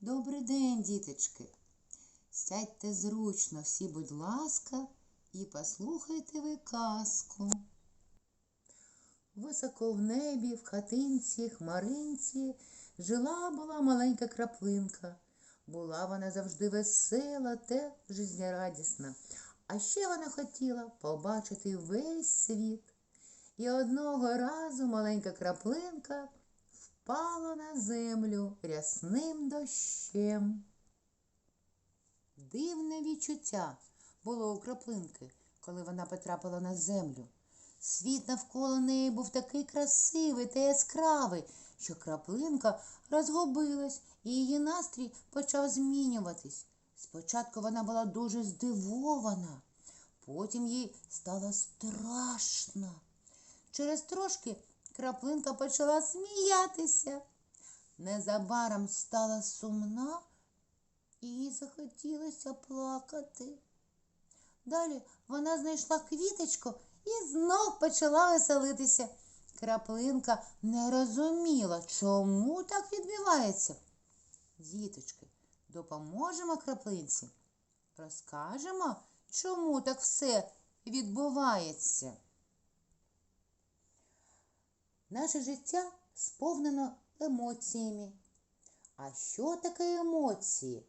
Добрий день, діточки. Сядьте зручно всі, будь ласка, і послухайте ви казку. Високо в небі, в хатинці, хмаринці жила була маленька краплинка. Була вона завжди весела та жизнерадісна. А ще вона хотіла побачити весь світ. І одного разу маленька краплинка впала на землю рясним дощем. Дивне відчуття було у краплинки, коли вона потрапила на землю. Світ навколо неї був такий красивий та яскравий, що краплинка розгубилась, і її настрій почав змінюватись. Спочатку вона була дуже здивована, потім їй стало страшно. Через трошки краплинка почала сміятися. Незабаром стала сумна і їй захотілося плакати. Далі вона знайшла квіточку і знов почала веселитися. Краплинка не розуміла, чому так відбувається. Діточки, допоможемо краплинці, розкажемо, чому так все відбувається. Наше життя сповнено емоціями. А що таке емоції?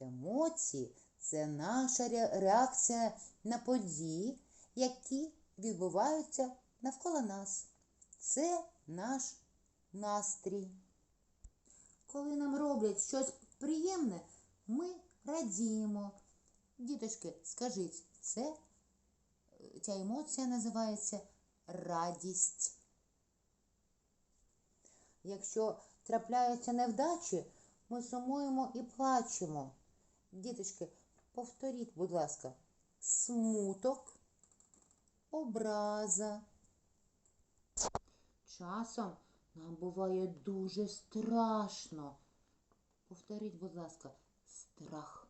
Емоції це наша реакція на події, які відбуваються навколо нас. Це наш настрій. Коли нам роблять щось приємне, ми радіємо. Діточки, скажіть, це е, ця емоція називається радість. Якщо трапляються невдачі, ми сумуємо і плачемо. Діточки, повторіть, будь ласка, смуток, образа. Часом нам буває дуже страшно. Повторіть, будь ласка, страх.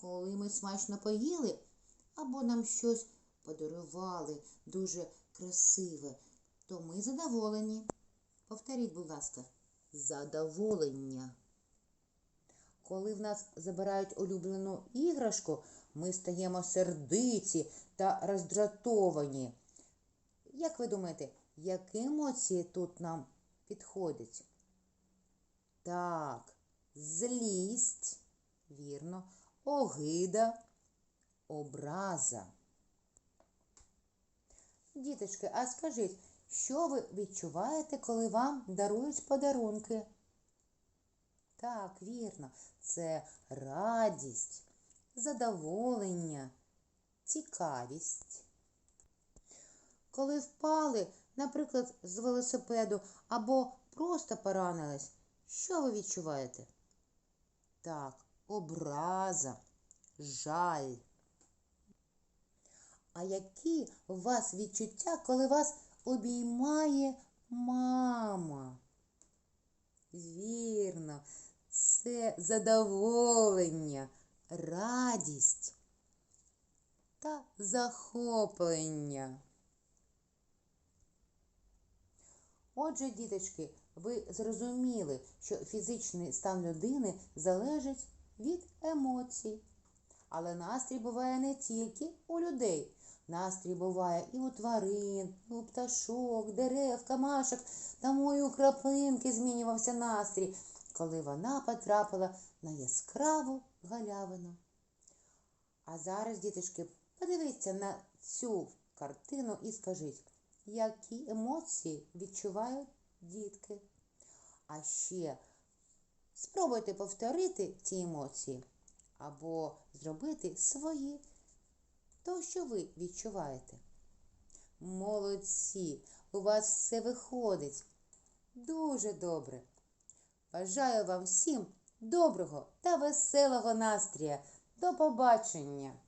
Коли ми смачно поїли, або нам щось подарували дуже красиве, то ми задоволені. Повторіть, будь ласка, задоволення. Коли в нас забирають улюблену іграшку, ми стаємо сердиті та роздратовані. Як ви думаєте, які емоції тут нам підходять? Так, злість, вірно, огида, образа. Діточки, а скажіть, що ви відчуваєте, коли вам дарують подарунки? Так, вірно, це радість, задоволення, цікавість. Коли впали, наприклад, з велосипеду або просто поранились, що ви відчуваєте? Так, образа, жаль. А які у вас відчуття, коли вас обіймає мама? Вірно, це задоволення, радість та захоплення. Отже, діточки, ви зрозуміли, що фізичний стан людини залежить від емоцій. Але настрій буває не тільки у людей. Настрій буває і у тварин, і у пташок, дерев, камашок. Тому і у краплинки змінювався настрій, коли вона потрапила на яскраву галявину. А зараз, діточки, подивіться на цю картину і скажіть, які емоції відчувають дітки. А ще спробуйте повторити ці емоції або зробити свої, то, що ви відчуваєте. Молодці, у вас все виходить. Дуже добре. Бажаю вам всім доброго та веселого настрія. До побачення!